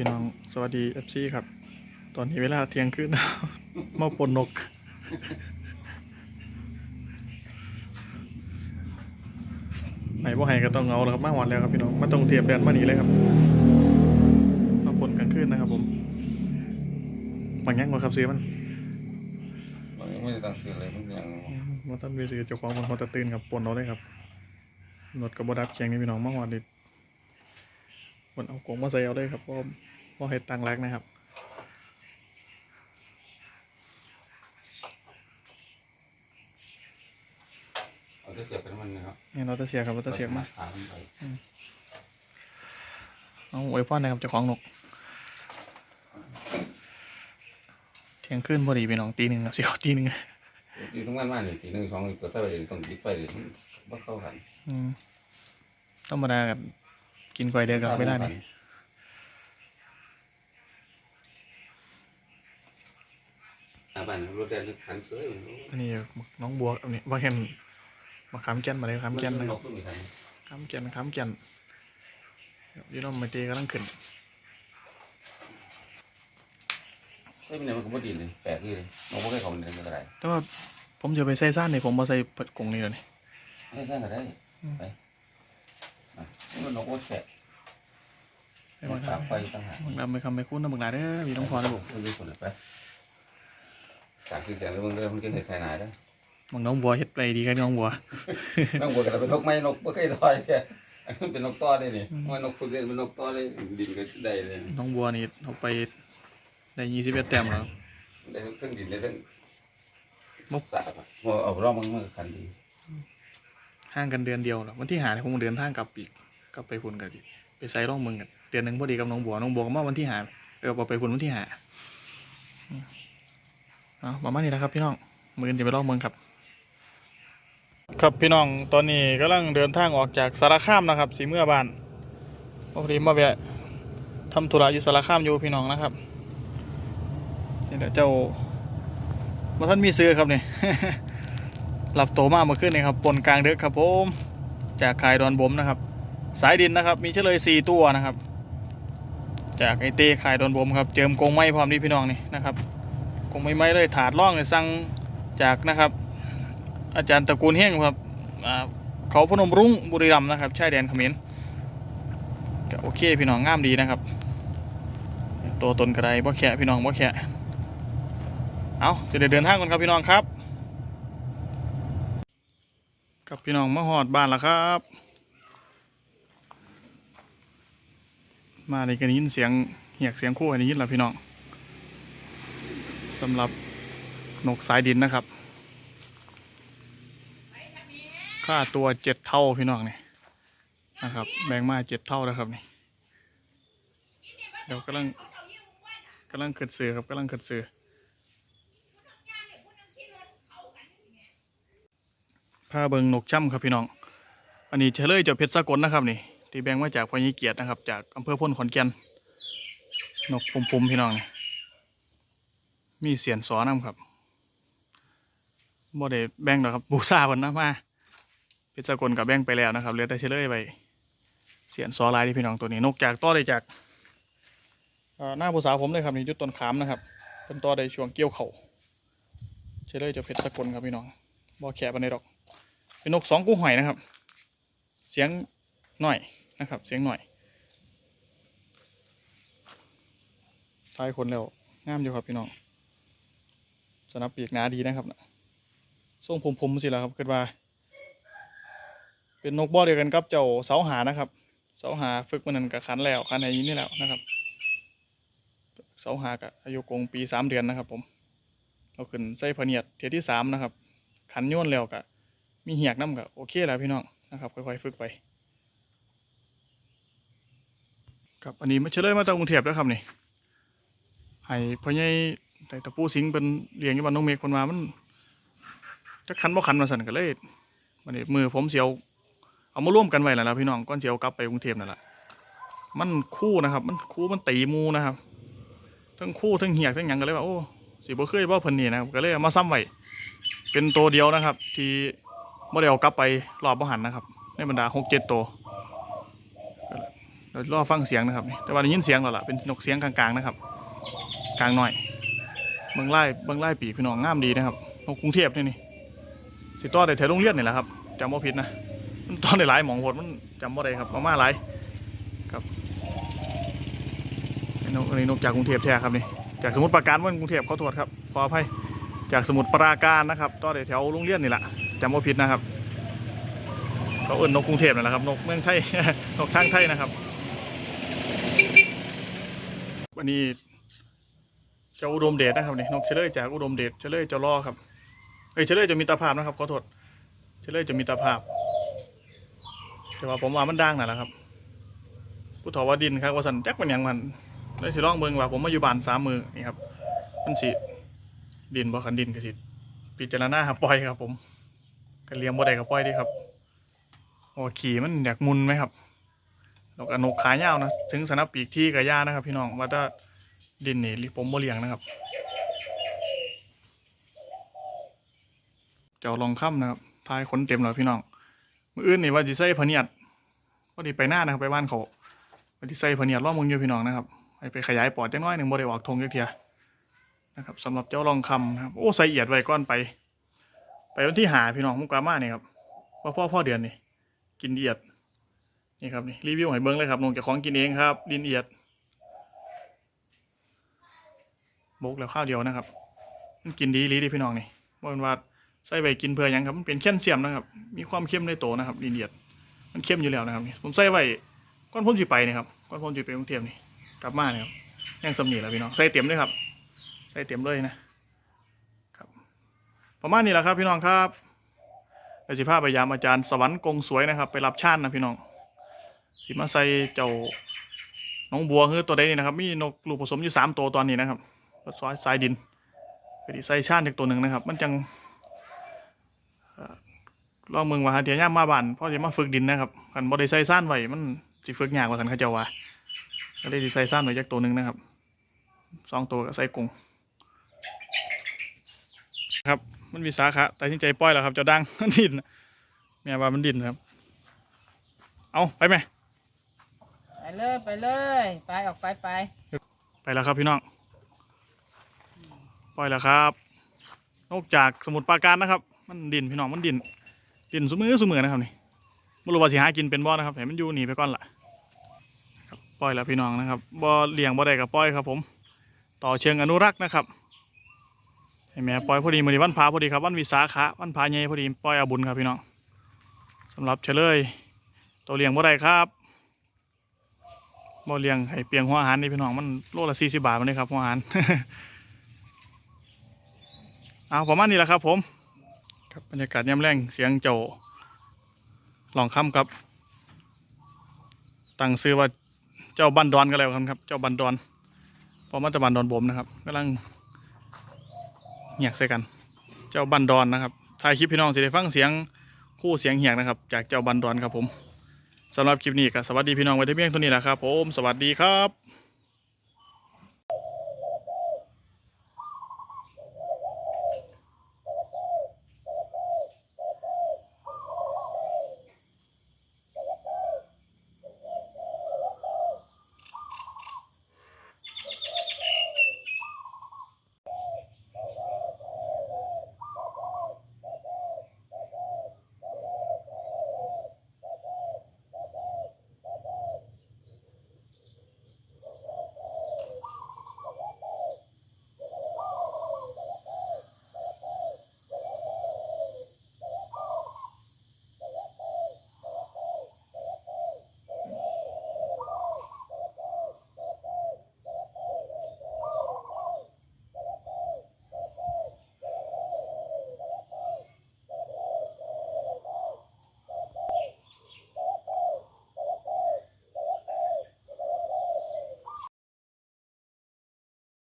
พี่น้องสวัสดีเอฟซีครับ ตอนนี้เวลาเที่ยงคืนมาปนนก ไหนบ่ให้ก็ต้องเอาแล้วครับมาหอดแล้วครับพี่น้องมาตรงเทียบแดนมานี่เลยครับ มาปนกลางคืนนะครับผมบางอย่างบ่ครับซื้อมันเรายังไม่ได้ตั้งชื่อเลยมันยังมาท่านมีซื้อเจ้าของมันพอตะตื่นครับปนเอาเลยครับนดกับบดับเคียงนี่พี่น้องมาหอดดิมันเอากรงมาใส่เอาเลยครับเพราะเพราะให้ตังแรกนะครับเอาจะเสียบเป็นมันนะครับนี่เราจะเสียครับเราจะเสียมาถามไปเอาไว้พ่อนะครับเจ้าของนกเที่ยงคืนพอดีพี่น้องตีหนึ่งครับสิเขาตีหนึ่งอยู่ตรงนั้นมาหนึ่งทีหนึ่งสองเปิดไฟไปต้องปิดไฟเลยมันเข้ากันอืมธรรมดากับกินก๋วยเดือกับไม่ได้นี่ อาบันรถแดงขันเสื้ออันนี้น้องบัวอันนี้ว่าเห็นมาขามแก่นมาเลยขามแก่นนะครับขึ้นอีกคันขามแก่นขามแก่นยี่น้องมาตีกำลังขึ้นใช่ไหมเนี่ยมันก็บ่ดีเลยแปลกที่เลยมันไม่เคยเขาเนี่ยก็ได้แต่ว่าผมจะไปใส่ซ่านนี่ผมมาใส่เปิดกรงนี่เลยนี่ไม่ใช่ก็ได้ไปมันนกว่าแฉะไม่มัว่านตากไฟต่างหากมึงนำไปคำไปคุ้นนะมึงหลายเด้อมีน้องพรนะผมมันดูคนไป สากสีแสงแล้วมึงเริ่มมึงจะเห็นใครหนาได้มึงน้องบัวเฮ็ดไปดีกันน้องบัวต้องบวกกันเป็นนกไม้นกไม่เคยลอยแค่อันนั้นเป็นนกต้อได้นี่มันนกฝึกเล่นเป็นนกต้อได้ดินก็ได้เลยน้องบัวนี่เอาไปได้ยี่สิบเอ็ดแต้มแล้วได้ทั้งดินได้ทั้งมุกสาบว่าเอาร่องมันมันคันดีห่างกันเดือนเดียวแล้ววันที่หาเนี่ยผมเดินทางกลับอีกกลับไปพุ่นกันไปใส่ร่องมึงกันเดือนหนึ่งพอดีกับน้องบัวน้องบัวก็มาวันที่หาเออไปพุ่นวันที่หาอืม เอาประมาณนี้นะครับพี่น้องมือจะไปร่องเมืองครับ ครับพี่น้องตอนนี้กำลังเดินทางออกจากสารคามนะครับสีเมื่อบานพอดีมาแวะทำธุระอยู่สารคามอยู่พี่น้องนะครับนี่แหละเจ้ามาท่านมีซื้อครับนี่หลับโตมากเมื่อคืนนี่ครับปนกลางเดึกครับผมจากขายดอนบมนะครับ สายดินนะครับ มีเฉลยสี่ตัวนะครับ จากไอเต้ขายดอนบมครับ เจิมกงไม้พร้อมนี่พี่น้องนี่นะครับ งไม้ไม้เลยถาดร่องเลยสั่งจากนะครับ อาจารย์ตระกูลเฮงครับเขาพนมรุ้งบุรีรัมย์นะครับชายแดนเขมรก็โอเคพี่น้องงามดีนะครับ ตัวตนกระไดบ่แขะพี่น้องบ่แขะเอาจะได้เดินทางกันครับพี่น้องครับกับพี่น้องมาหอดบ้านแล้วครับ มาในกันยินเสียงเหียกเสียงคู่อันนี้ยินแล้วพี่น้อง สำหรับนกสายดินนะครับ ค่าตัวเจ็ดเท่าพี่น้องนี่นะครับ แบ่งมาเจ็ดเท่าแล้วครับนี่เดี๋ยวกำลังกำลังเกิดเสือครับกำลังเกิดเสือพาเบิงนกช่ำครับพี่น้อง อันนี้เฉลยเจ้าเพชรสากลนะครับนี่ที่แบ่งมาจากพญิเกียรตินะครับ จากอำเภอพ้นขอนแก่นนกปุ่มๆพี่น้องนี่ มีเสียนสอนำครับบ่ได้แบ่งดอกครับ บูซาเพิ่นนะมาเพชรสกลกับแบ่งไปแล้วนะครับเหลือแต่เฉลยไปเสียนซอลายที่พี่น้องตัวนี้นกจากต่อได้จากหน้าผู้สาวผมเลยครับนี่ยุดต้นขามนะครับเป็นต่อได้ช่วงเกี่ยวเข่าเฉลยจะเพชรสกลครับพี่น้องบ่แขบันไดดอก เป็นนกสองกู้หอยนะครับ เสียงหน่อยนะครับ เสียงหน่อยทายคนแล้วงามอยู่ครับพี่น้อง นับเปียกหนาดีนะครับนะทรงผมๆสิแล้วครับคิดว่า เป็นนกบ่อเดียวกันกับเจ้าเสาหานะครับ เสาหาฝึกมันนั่นกับคันแล้วคันไหนนี่แล้วนะครับ เสาหากับอายุกงปีสามเดือนนะครับผมเราขึ้นใส่พเนียดเทียที่สามนะครับ ขันย้นแล้วกับมีเหียกน้ำกับโอเคแล้วพี่น้องนะครับ ค่อยๆฝึกไป ครับอันนี้มาเฉลยมาจากกรุงเทพแล้วครับนี่ให้พ่อใหญ่ แต่ตะปูสิงเป็นเลี้ยงอยู่บ้านน้องเมฆคนมามันจะขันบ่ขันมาสั่นกันเลยวันนี้มือผมเสียวเอามาร่วมกันไว้แล้วนะพี่น้องก้อนเสียวกลับไปกรุงเทพนั่นแหละมันคู่นะครับ มันคู่มันตีมูนะครับ ทั้งคู่ทั้งเหียกทั้งหยังกันเลยว่าโอ้สิบ่เคยบ่เพิ่นนี่นะครับก็เลยมาซ้ำไว้เป็นตัวเดียวนะครับ ที่บ่ได้เอากลับไปรอบบ่หันนะครับ ในบรรดาหกเจ็ดตัวเรารอฟังเสียงนะครับ แต่ว่าได้ยินเสียงแล้วล่ะเป็นนกเสียงกลางๆนะครับ กลางหน่อย เบิ่งไล่เบิ่งไล่ปีกพี่น้องงามดีนะครับนกกรุงเทพนี่นี่สิต่อได้แถวโรงเรียนนี่แหละครับจำบ่ผิดนะมันตอนได้หลายหมองโหดมันจำบ่ได้ครับมามาหลายครับนกอันนี้นกจากกรุงเทพแท้ครับนี่จากสมุทรปราการวันกรุงเทพเขอโทษครับขออภัยจากสมุทรปราการนะครับต่อได้แถวโรงเรียนนี่แหละจำบ่ผิดนะครับเขาเอิ้นนกกรุงเทพนั่นแหละครับนกเมืองไทยนกทางไทยนะครับวันนี้ เจ้าอุดมเดชนะครับนี่นกเชลเลยจากอุดมเดชเชลเลยเจ้าล่อครับเอ้ยเชลเลยจะมีตาภาพนะครับขอโทษเชลเลยจะมีตาภาพแต่ว่าผมว่ามันดังน่ะแหละครับผู้ถอว่าดินครับว่าสันแจ็คมันหยังมันเลยสิร้องเบิงว่าผมมาอยู่บ้านสามมือนี่ครับมันสิดินบ่ขันดินก็สิพิจารณาครับปล่อยครับ ผมก็เลี้ยงบ่ได้ก็ปล่อยดีครับโอ้ขี่มันอยากมุนไหมครับนกอนนกขายาวนะถึงสนับปีกที่กระย่านะครับ พี่น้องว่าถ้า ดินนี่ลิผมบ่เลี้ยงนะครับ เจ้าลองค่ำนะครับทายขนเต็มแล้วพี่น้องมืออื่นนี่ว่าจะใส่พเนียดพอดีไปหน้านะครับไปบ้านเขาว่าจะใส่พเนียดรอบมึงอยู่พี่น้องนะครับไปขยายปอดจังน้อยหนึ่งบ่ได้ออกทงจักเทียนะครับสำหรับเจ้าลองคำนะครับโอ้ใส่เอียดไว้ก้อนไป ไปวันที่หาพี่น้องมุกกามาเนี่ยครับว่าพ่อพ่อเดือนนี่กินเอียดนี่ครับนี่รีวิวให้เบิ้งเลยครับนงจะของกินเองครับดินเอียด บกแล้วข้าวเดียวนะครับ มันกินดีรีดีพี่น้องนี่บ่เป็นว่าใส่ใบกินเพื่อยังครับมันเป็นแคลเซียมนะครับ มีความเข้มในโตนะครับดินเอียดมันเข้มอยู่แล้วนะครับนี่ผมใส่ไว้ก้อนพ่นจีไปนี่ครับก้อนพ่นจีไปกรุงเทพนี่กลับมาเนี่ยครับยังสำนีแล้วพี่น้องใส่เต็มเลยครับ ใส่เต็มเลยนะครับประมาณนี้แหละครับพี่น้องครับเดี๋ยวสิพาไปยามอาจารย์สวรรค์กงสวยนะครับ ไปรับชาตินะพี่น้องสิมาใส่เจ้าน้องบัวคือตัวใดนี่นะครับ มีนกลูกผสมอยู่สามตัวตอนนี้นะครับ รถซอยสายดินไปดิใส่ชาติอีกตัวหนึ่งนะครับ มันจังเอ่อลองเมืองว่าหาเทียย่ามมาบ้านพ่อจะมาฝึกดินนะครับกันบ่ได้ใส่ซ่านไว้มันสิฝึกยากกว่าสันเขาเจ้าว่าก็เลยสิใส่ซ่านไว้จากตัวหนึ่งนะครับสองตัวก็ใส่กรงครับ มันมีสาขาแต่ที่ใจปล่อยแล้วครับเจ้าดังมันดินแม่ว่ามันดินครับ เอาไปไหมไปเลยไปเลย ไปออกไปไป ไปแล้วครับพี่น้อง ปล่อยแล้วครับ นอกจากสมุดปราการนะครับ มันดินพี่น้องมันดิน ดินสมือสมือนะครับนี่ไม่รู้ว่าสิหากินเป็นบ่อนะครับเห็นมันอยู่หนีไปก่อนละปล่อยแล้วพี่น้องนะครับบ่อเลี้ยงบ่ได้กับปล่อยครับ ผม ต่อเชิงอนุรักษ์นะครับให้แม่ปล่อยพอดีมือนี้วันพาพอดีครับวันวิสาขะวันพาใหญ่พอดีปล่อยอาบุญครับพี่น้องสำหรับเฉลยตัวเลี้ยงบ่ได้ครับบ่อเลี้ยงให้เปียงหัวอาหารนี่พี่น้องมันโลละสี่สิบาทมันเลยครับหัวอาหาร เอาประมาณนี้แหละครับ ผมครับบรรยากาศยามแรงเสียงเจ้าลองคำครับตั้งซื้อว่าเจ้าบันดอนก็แล้วกันครับ เจ้าบันดอนเพราะมันจะบันดอนบ่มนะครับกำลังเหียกใส่กัน เจ้าบันดอนนะครับถ่ายคลิปพี่น้องสิได้ฟังเสียงคู่เสียงเหียกนะครับ จากเจ้าบันดอนครับผมสำหรับคลิปนี้ก็สวัสดีพี่น้องไว้ที่เพียงเท่านี้แหละครับผมสวัสดีครับ